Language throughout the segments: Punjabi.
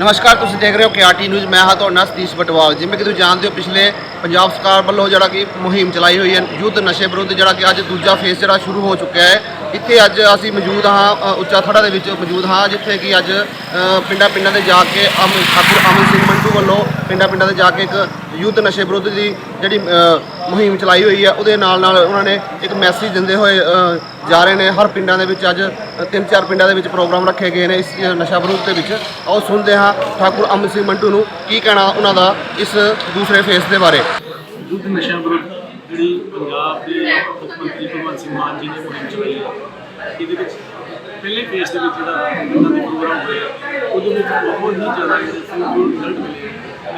ਨਮਸਕਾਰ, ਤੁਸੀਂ ਦੇਖ ਰਹੇ ਹੋ ਕੇਆਰਟੀ ਨਿਊਜ਼। ਮੈਂ ਹਾਂ ਤੁਹਾਡਾ ਸਤੀਸ਼ ਬਟਵਾਲ। ਜਿਵੇਂ ਕਿ ਤੁਸੀਂ ਜਾਣਦੇ ਹੋ, ਪਿਛਲੇ ਪੰਜਾਬ ਸਰਕਾਰ ਵੱਲੋਂ ਜਿਹੜਾ ਕਿ ਮੁਹਿੰਮ ਚਲਾਈ ਹੋਈ ਹੈ, ਯੁੱਧ ਨਸ਼ੇ ਵਿਰੁੱਧ, ਜਿਹੜਾ ਕਿ ਅੱਜ ਦੂਜਾ ਫੇਸ ਜਿਹੜਾ ਸ਼ੁਰੂ ਹੋ ਚੁੱਕਿਆ ਹੈ। ਇੱਥੇ ਅੱਜ ਅਸੀਂ ਮੌਜੂਦ ਹਾਂ ਉੱਚਾ ਥੜਾ ਦੇ ਵਿੱਚ ਮੌਜੂਦ ਹਾਂ, ਜਿੱਥੇ ਕਿ ਅੱਜ ਪਿੰਡਾਂ ਪਿੰਡਾਂ ਦੇ ਜਾ ਕੇ ਅਮ, ਠਾਕੁਰ ਅਮਨ ਸਿੰਘ ਮੰਟੂ ਵੱਲੋਂ ਪਿੰਡਾਂ ਪਿੰਡਾਂ ਦੇ ਜਾ ਕੇ ਇੱਕ ਯੁੱਧ ਨਸ਼ੇ ਵਿਰੁੱਧ ਦੀ ਜਿਹੜੀ ਮੁਹਿੰਮ ਚਲਾਈ ਹੋਈ ਹੈ ਉਹਦੇ ਨਾਲ ਨਾਲ ਉਹਨਾਂ ਨੇ ਇੱਕ ਮੈਸੇਜ ਦਿੰਦੇ ਹੋਏ ਜਾ ਰਹੇ ਨੇ। ਹਰ ਪਿੰਡਾਂ ਦੇ ਵਿੱਚ ਅੱਜ ਤਿੰਨ ਚਾਰ ਪਿੰਡਾਂ ਦੇ ਵਿੱਚ ਪ੍ਰੋਗਰਾਮ ਰੱਖੇ ਗਏ ਨੇ ਇਸ ਨਸ਼ਾ ਵਿਰੁੱਧ ਦੇ ਵਿੱਚ। ਆਓ ਸੁਣਦੇ ਹਾਂ ਠਾਕੁਰ ਅਮਨ ਸਿੰਘ ਮੰਟੂ ਨੂੰ ਕੀ ਕਹਿਣਾ ਉਹਨਾਂ ਦਾ ਇਸ ਦੂਸਰੇ ਫੇਸ ਦੇ ਬਾਰੇ। ਯੁੱਧ ਨਸ਼ਿਆਂ ਵਿਰੁੱਧ ਜਿਹੜੀ ਪੰਜਾਬ ਦੇ ਮੁੱਖ ਮੰਤਰੀ ਭਗਵੰਤ ਸਿੰਘ ਮਾਨ ਜੀ ਨੇ ਮੁਹਿੰਮ ਚਲਾਈ ਹੈ ਇਹਦੇ ਵਿੱਚ ਪਹਿਲੇ ਫੇਸ ਦੇ ਵਿੱਚ ਜਿਹੜਾ ਇਹਨਾਂ ਦੇ ਪ੍ਰੋਗਰਾਮ ਹੋਇਆ ਉਹਦੇ ਵਿੱਚ ਬਹੁਤ ਹੀ ਜ਼ਿਆਦਾ ਜਿਹੜੇ ਫਰੂਟਫੁਲ ਰਿਜ਼ਲਟ ਮਿਲੇ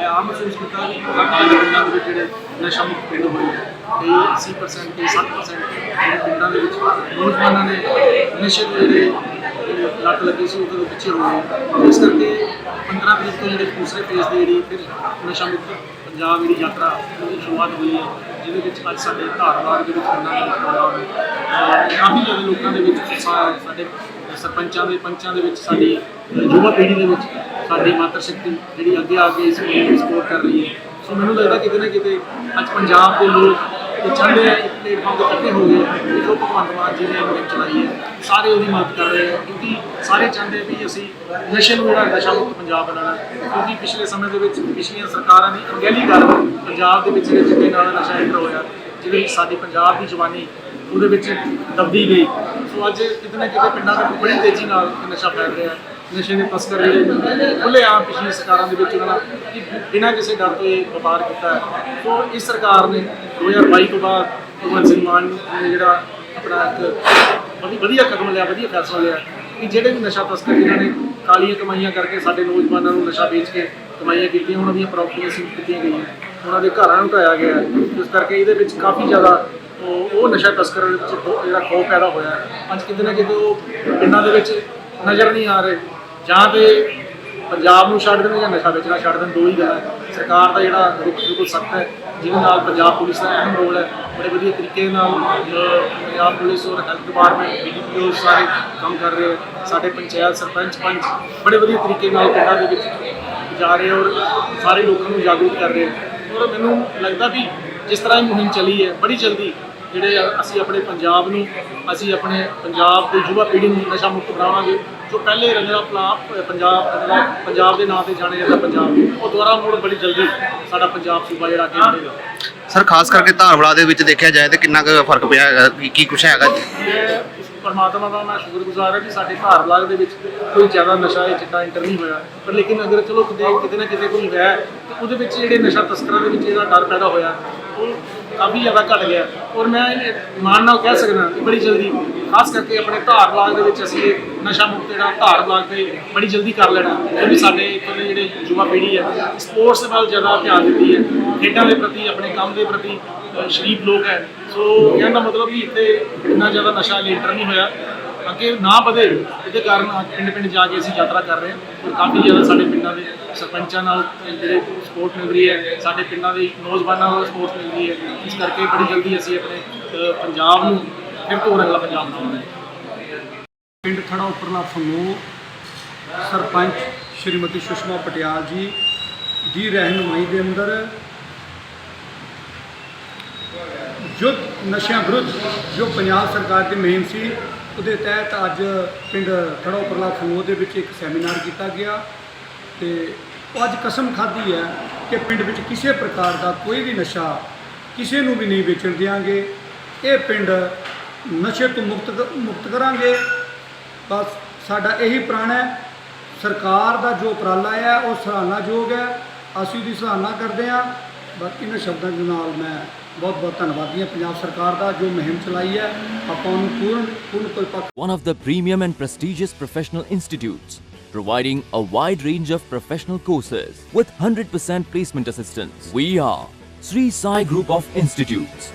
ਮੈਂ ਆਪ ਮਹਿਸੂਸ ਕੀਤਾ ਕਿ ਪਿੰਡਾਂ ਦੇ ਵਿੱਚ ਜਿਹੜੇ ਨਸ਼ਾ ਮੁਕਤ ਪਿੰਡ ਹੋਏ ਹੈ ਕਈ 80% ਕਈ 60% ਜਿਹੜੇ ਪਿੰਡਾਂ ਦੇ ਵਿੱਚ ਨੌਜਵਾਨਾਂ ਨੇ ਨਸ਼ੇ ਦੇ ਜਿਹੜੇ ਲੱਤ ਲੱਗੀ ਸੀ, ਉਹਦੇ ਪਿੱਛੇ ਹੋ ਗਏ। ਇਸ ਕਰਕੇ 15 ਤਰੀਕ ਤੋਂ ਜਿਹੜੇ ਦੂਸਰੇ ਫੇਸ ਦੀ ਜਿਹੜੀ ਫਿਰ ਨਸ਼ਾ ਮੁਕਤ ਪੰਜਾਬ ਜਿਹੜੀ ਯਾਤਰਾ ਉਹਦੀ ਸ਼ੁਰੂਆਤ ਹੋਈ ਹੈ ਜਿਹਦੇ ਵਿੱਚ ਅੱਜ ਸਾਡੇ ਧਾਰਵਾੜ ਦੇ ਵਿੱਚ ਪਿੰਡਾਂ ਦੇ ਵਿੱਚ ਪ੍ਰੋਗਰਾਮ ਹੈ ਅਹ ਕਾਫੀ ਜ਼ਿਆਦਾ ਲੋਕਾਂ ਦੇ ਵਿੱਚ ਸਾਡੇ ਸਰਪੰਚਾਂ ਦੇ ਪੰਚਾਂ ਦੇ ਵਿੱਚ ਸਾਡੀ ਯੁਵਾ ਪੀੜ੍ਹੀ ਦੇ ਵਿੱਚ ਸਾਡੀ ਮਾਤਰ ਸ਼ਕਤੀ ਜਿਹੜੀ ਅੱਗੇ ਆ ਕੇ ਇਸ ਨੂੰ ਸਪੋਰਟ ਕਰ ਰਹੀ ਹੈ। ਸੋ ਮੈਨੂੰ ਲੱਗਦਾ ਕਿਤੇ ਨਾ ਕਿਤੇ ਅੱਜ ਪੰਜਾਬ ਦੇ ਲੋਕ ਇਹ ਚਾਹੁੰਦੇ ਆ ਇੱਕ ਪਲੇਟਫਾਰਮ ਤੇ ਇਕੱਠੇ ਹੋ ਗਏ ਕਿ ਜੋ ਭਗਵੰਤ ਮਾਨ ਜੀ ਨੇ ਮੁਹਿੰਮ ਚਲਾਈ ਹੈ। ਸਾਰੇ ਉਹਦੀ ਮਦਦ ਕਰ ਰਹੇ ਆ, ਕਿਉਂਕਿ ਸਾਰੇ ਚਾਹੁੰਦੇ ਵੀ ਅਸੀਂ ਨਸ਼ੇ ਨੂੰ ਜਿਹੜਾ ਨਸ਼ਾ ਮੁਕਤ ਪੰਜਾਬ ਬਣਾਉਣਾ ਕਿਉਂਕਿ ਪਿਛਲੇ ਸਮੇਂ ਦੇ ਵਿੱਚ ਪਿਛਲੀਆਂ ਸਰਕਾਰਾਂ ਦੀ ਅਣਗਹਿਲੀ ਕਾਰਨ ਪੰਜਾਬ ਦੇ ਵਿੱਚ ਜਿਹੜੇ ਚਿੱਟੇ ਨਾਲ ਨਸ਼ਾ ਐਂਟਰ ਹੋਇਆ, ਜਿਹਦੇ ਸਾਡੀ ਪੰਜਾਬ ਦੀ ਜਵਾਨੀ ਉਹਦੇ ਵਿੱਚ ਦਬਦੀ ਗਈ। ਸੋ ਅੱਜ ਕਿਤੇ ਨਾ ਕਿਤੇ ਪਿੰਡਾਂ ਦੇ ਵਿੱਚ ਬੜੀ ਤੇਜ਼ੀ ਨਾਲ ਨਸ਼ਾ ਫੈਲ ਰਿਹਾ ਹੈ। ਨਸ਼ੇ ਦੇ ਤਸਕਰ ਜਿਹੜੇ ਖੁੱਲੇ ਆਮ ਪਿਛਲੀ ਸਰਕਾਰਾਂ ਦੇ ਵਿੱਚ ਉਹਨਾਂ ਨੇ ਕਿ ਬਿਨਾਂ ਕਿਸੇ ਡਰ ਤੋਂ ਇਹ ਵਪਾਰ ਕੀਤਾ ਸੋ ਇਸ ਸਰਕਾਰ ਨੇ 2022 ਤੋਂ ਬਾਅਦ ਭਗਵੰਤ ਸਿੰਘ ਮਾਨ ਨੇ ਜਿਹੜਾ ਆਪਣਾ ਇੱਕ ਵਧੀਆ ਕਦਮ ਲਿਆ, ਵਧੀਆ ਫੈਸਲਾ ਲਿਆ ਕਿ ਜਿਹੜੇ ਵੀ ਨਸ਼ਾ ਤਸਕਰ ਜਿਨ੍ਹਾਂ ਨੇ ਕਾਲੀਆਂ ਕਮਾਈਆਂ ਕਰਕੇ ਸਾਡੇ ਨੌਜਵਾਨਾਂ ਨੂੰ ਨਸ਼ਾ ਵੇਚ ਕੇ ਕਮਾਈਆਂ ਕੀਤੀਆਂ, ਉਹਨਾਂ ਦੀਆਂ ਪ੍ਰਾਪਰਟੀਆਂ ਸੀਜ਼ ਕੀਤੀਆਂ ਗਈਆਂ, ਉਹਨਾਂ ਦੇ ਘਰਾਂ ਨੂੰ ਢਾਇਆ ਗਿਆ ਇਸ ਕਰਕੇ ਇਹਦੇ ਵਿੱਚ ਕਾਫੀ ਜ਼ਿਆਦਾ ਉਹ ਉਹ ਨਸ਼ਾ ਤਸਕਰਾਂ ਦੇ ਵਿੱਚ ਖੋ- ਜਿਹੜਾ ਖੋਫ ਪੈਦਾ ਹੋਇਆ ਅੱਜ ਕਿਤੇ ਨਾ ਕਿਤੇ ਉਹ ਪਿੰਡਾਂ ਦੇ ਵਿੱਚ ਨਜ਼ਰ ਨਹੀਂ ਆ ਰਹੇ ਜਾਂ ਤੇ ਪੰਜਾਬ ਨੂੰ ਛੱਡ ਦੇਣ ਜਾਂ ਨਸ਼ਾ ਵੇਚਣਾ ਛੱਡ ਦੇਣ, ਦੋ ਹੀ ਗੱਲ ਹੈ। ਸਰਕਾਰ ਦਾ ਜਿਹੜਾ ਰੁਖ ਬਿਲਕੁਲ ਸਖਤ ਹੈ, ਜਿਹਦੇ ਨਾਲ ਪੰਜਾਬ ਪੁਲਿਸ ਦਾ ਅਹਿਮ ਰੋਲ ਹੈ ਬੜੇ ਵਧੀਆ ਤਰੀਕੇ ਨਾਲ ਪੰਜਾਬ ਪੁਲਿਸ ਔਰ ਹੈਲਥ ਡਿਪਾਰਟਮੈਂਟ ਬੀਡੀਪੀਓ ਸਾਰੇ ਕੰਮ ਕਰ ਰਹੇ ਹੈ। ਸਾਡੇ ਪੰਚਾਇਤ ਸਰਪੰਚ ਪੰਚ ਬੜੇ ਵਧੀਆ ਤਰੀਕੇ ਨਾਲ ਪਿੰਡਾਂ ਦੇ ਵਿੱਚ ਜਾ ਰਹੇ ਔਰ ਸਾਰੇ ਲੋਕਾਂ ਨੂੰ ਜਾਗਰੂਕ ਕਰ ਰਹੇ ਔਰ ਮੈਨੂੰ ਲੱਗਦਾ ਵੀ ਜਿਸ ਤਰ੍ਹਾਂ ਇਹ ਮੁਹਿੰਮ ਚੱਲੀ ਹੈ, ਬੜੀ ਜਲਦੀ ਜਿਹੜੇ ਅਸੀਂ ਆਪਣੇ ਪੰਜਾਬ ਨੂੰ ਅਸੀਂ ਆਪਣੇ ਪੰਜਾਬ ਦੇ ਯੁਵਾ ਪੀੜ੍ਹੀ ਨੂੰ ਨਸ਼ਾ ਮੁਕਤ ਬਣਾਵਾਂਗੇ ਜੋ ਪਹਿਲੇ ਰੰਗਲਾ ਪੰਜਾਬ ਜਿਹੜਾ ਪੰਜਾਬ ਦੇ ਨਾਂ ਤੇ ਜਾਣੇ ਜਾਂਦਾ ਪੰਜਾਬ ਉਹ ਦੁਬਾਰਾ ਮੁੜ ਬੜੀ ਜਲਦੀ ਸਾਡਾ ਪੰਜਾਬ ਸੂਬਾ ਜਿਹੜਾ ਅੱਗੇ ਵਧੇਗਾ। ਸਰ ਖਾਸ ਕਰਕੇ ਧਾਰਵਾੜਾ ਦੇ ਵਿੱਚ ਦੇਖਿਆ ਜਾਏ ਤੇ ਕਿੰਨਾ ਕੁ ਫ਼ਰਕ ਪਿਆ ਹੈਗਾ ਕੀ ਕੀ ਕੁਛ ਹੈਗਾ? ਪਰਮਾਤਮਾ ਦਾ ਮੈਂ ਸ਼ੁਕਰਗੁਜ਼ਾਰ ਹਾਂ ਕਿ ਸਾਡੇ ਬਲਾਕ ਦੇ ਵਿੱਚ ਕੋਈ ਜ਼ਿਆਦਾ ਨਸ਼ਾ ਇਹ ਚਿੱਟਾ ਇੰਟਰ ਨਹੀਂ ਹੋਇਆ। ਪਰ ਲੇਕਿਨ ਅਗਰ ਚਲੋ ਕਿਤੇ ਕਿਤੇ ਨਾ ਕਿਤੇ ਕੋਈ ਹੈ ਤੇ ਉਹਦੇ ਵਿੱਚ ਜਿਹੜੇ ਨਸ਼ਾ ਤਸਕਰਾਂ ਦੇ ਵਿੱਚ ਜਿਹੜਾ ਡਰ ਪੈਦਾ ਹੋਇਆ ਉਹ ਕਾਫੀ ਜ਼ਿਆਦਾ ਘਟ ਗਿਆ। ਔਰ ਮੈਂ ਇਹ ਮਾਣ ਨਾਲ ਕਹਿ ਸਕਦਾ ਕਿ ਬੜੀ ਜਲਦੀ ਖਾਸ ਕਰਕੇ ਆਪਣੇ ਧਾਰ ਬਲਾਕ ਦੇ ਵਿੱਚ ਅਸੀਂ ਨਸ਼ਾ ਮੁਕਤ ਜਿਹੜਾ ਧਾਰ ਬਲਾਕ ਤੇ ਬੜੀ ਜਲਦੀ ਕਰ ਲੈਣਾ। ਕਿਉਂਕਿ ਸਾਡੇ ਇੱਥੋਂ ਦੇ ਜਿਹੜੇ ਯੁਵਾ ਪੀੜ੍ਹੀ ਹੈ ਸਪੋਰਟਸ ਵੱਲ ਜ਼ਿਆਦਾ ਧਿਆਨ ਦਿੰਦੀ ਹੈ। ਖੇਡਾਂ ਦੇ ਪ੍ਰਤੀ ਆਪਣੇ ਕੰਮ ਦੇ ਪ੍ਰਤੀ ਅ, ਸ਼ਰੀਫ ਲੋਕ ਹੈ। ਸੋ ਕਹਿਣ ਦਾ ਮਤਲਬ ਵੀ ਇੱਥੇ ਇੰਨਾ ਜ਼ਿਆਦਾ ਨਸ਼ਾ ਲੀਟਰ ਨਹੀਂ ਹੋਇਆ। ਅੱਗੇ ਨਾ ਵਧੇ, ਇਹਦੇ ਕਾਰਨ ਅੱਜ ਪਿੰਡ ਪਿੰਡ ਜਾ ਕੇ ਅਸੀਂ ਯਾਤਰਾ ਕਰ ਰਹੇ ਹਾਂ। ਔਰ ਕਾਫੀ ਜ਼ਿਆਦਾ ਸਾਡੇ ਪਿੰਡਾਂ ਦੇ ਸਰਪੰਚਾਂ ਨਾਲ ਜਿਹੜੇ ਸਪੋਰਟ ਮਿਲ ਰਹੀ ਹੈ, ਸਾਡੇ ਪਿੰਡਾਂ ਦੇ ਨੌਜਵਾਨਾਂ ਨਾਲ ਸਪੋਰਟ ਮਿਲ ਰਹੀ ਹੈ। ਇਸ ਕਰਕੇ ਬੜੀ ਜਲਦੀ ਅਸੀਂ ਆਪਣੇ ਪੰਜਾਬ ਨੂੰ ਫਿਰ ਤੋਂ ਰੰਗਲਾ ਪੰਜਾਬ ਬਣਾਵਾਂਗੇ ਪਿੰਡ ਥੜਾ ਉੱਪਰਲਾ ਫੰਗੂ ਸਰਪੰਚ ਸ਼੍ਰੀਮਤੀ ਸੁਸ਼ਮਾ ਪਟਿਆਲ ਜੀ ਦੀ ਰਹਿਨੁਮਾਈ ਦੇ ਅੰਦਰ ਜੋ ਨਸ਼ਿਆਂ ਵਿਰੁੱਧ ਜੋ ਪੰਜਾਬ ਸਰਕਾਰ ਦੀ ਮੁਹਿੰਮ ਸੀ ਉਹਦੇ ਤਹਿਤ ਅੱਜ ਪਿੰਡ ਥੜਾ ਉੱਪਰਲਾ ਫੰਗੂ ਦੇ ਵਿੱਚ ਇੱਕ ਸੈਮੀਨਾਰ ਕੀਤਾ ਗਿਆ ਤੇ ਉਹ ਅੱਜ ਕਸਮ ਖਾਧੀ ਹੈ ਕਿ ਪਿੰਡ ਵਿੱਚ ਕਿਸੇ ਪ੍ਰਕਾਰ ਦਾ ਕੋਈ ਵੀ ਨਸ਼ਾ ਕਿਸੇ ਨੂੰ ਵੀ ਨਹੀਂ ਵੇਚਣ ਦਿਆਂਗੇ। ਇਹ ਪਿੰਡ ਨਸ਼ੇ ਤੋਂ ਮੁਕਤ ਮੁਕਤ ਕਰਾਂਗੇ। ਬਸ ਸਾਡਾ ਇਹੀ ਪ੍ਰਣ ਹੈ। ਸਰਕਾਰ ਦਾ ਜੋ ਉਪਰਾਲਾ ਹੈ ਉਹ ਸਰਾਹਨਾਯੋਗ ਹੈ। ਅਸੀਂ ਉਹਦੀ ਸਰਾਹਨਾ ਕਰਦੇ ਹਾਂ। ਬਾਕੀ ਇਹਨਾਂ ਸ਼ਬਦਾਂ ਦੇ ਨਾਲ ਮੈਂ ਬਹੁਤ ਬਹੁਤ ਧੰਨਵਾਦੀ ਹਾਂ ਪੰਜਾਬ ਸਰਕਾਰ ਦਾ ਜੋ ਮੁਹਿੰਮ ਚਲਾਈ ਹੈ ਆਪਾਂ ਉਹਨੂੰ ਪੂਰਨ ਪੂਰਨ ਪਰਿਪੱਕ one of the premium and prestigious professional institutes, providing a wide range of professional courses with 100% placement assistance. We are Sri Sai Group of Institutes.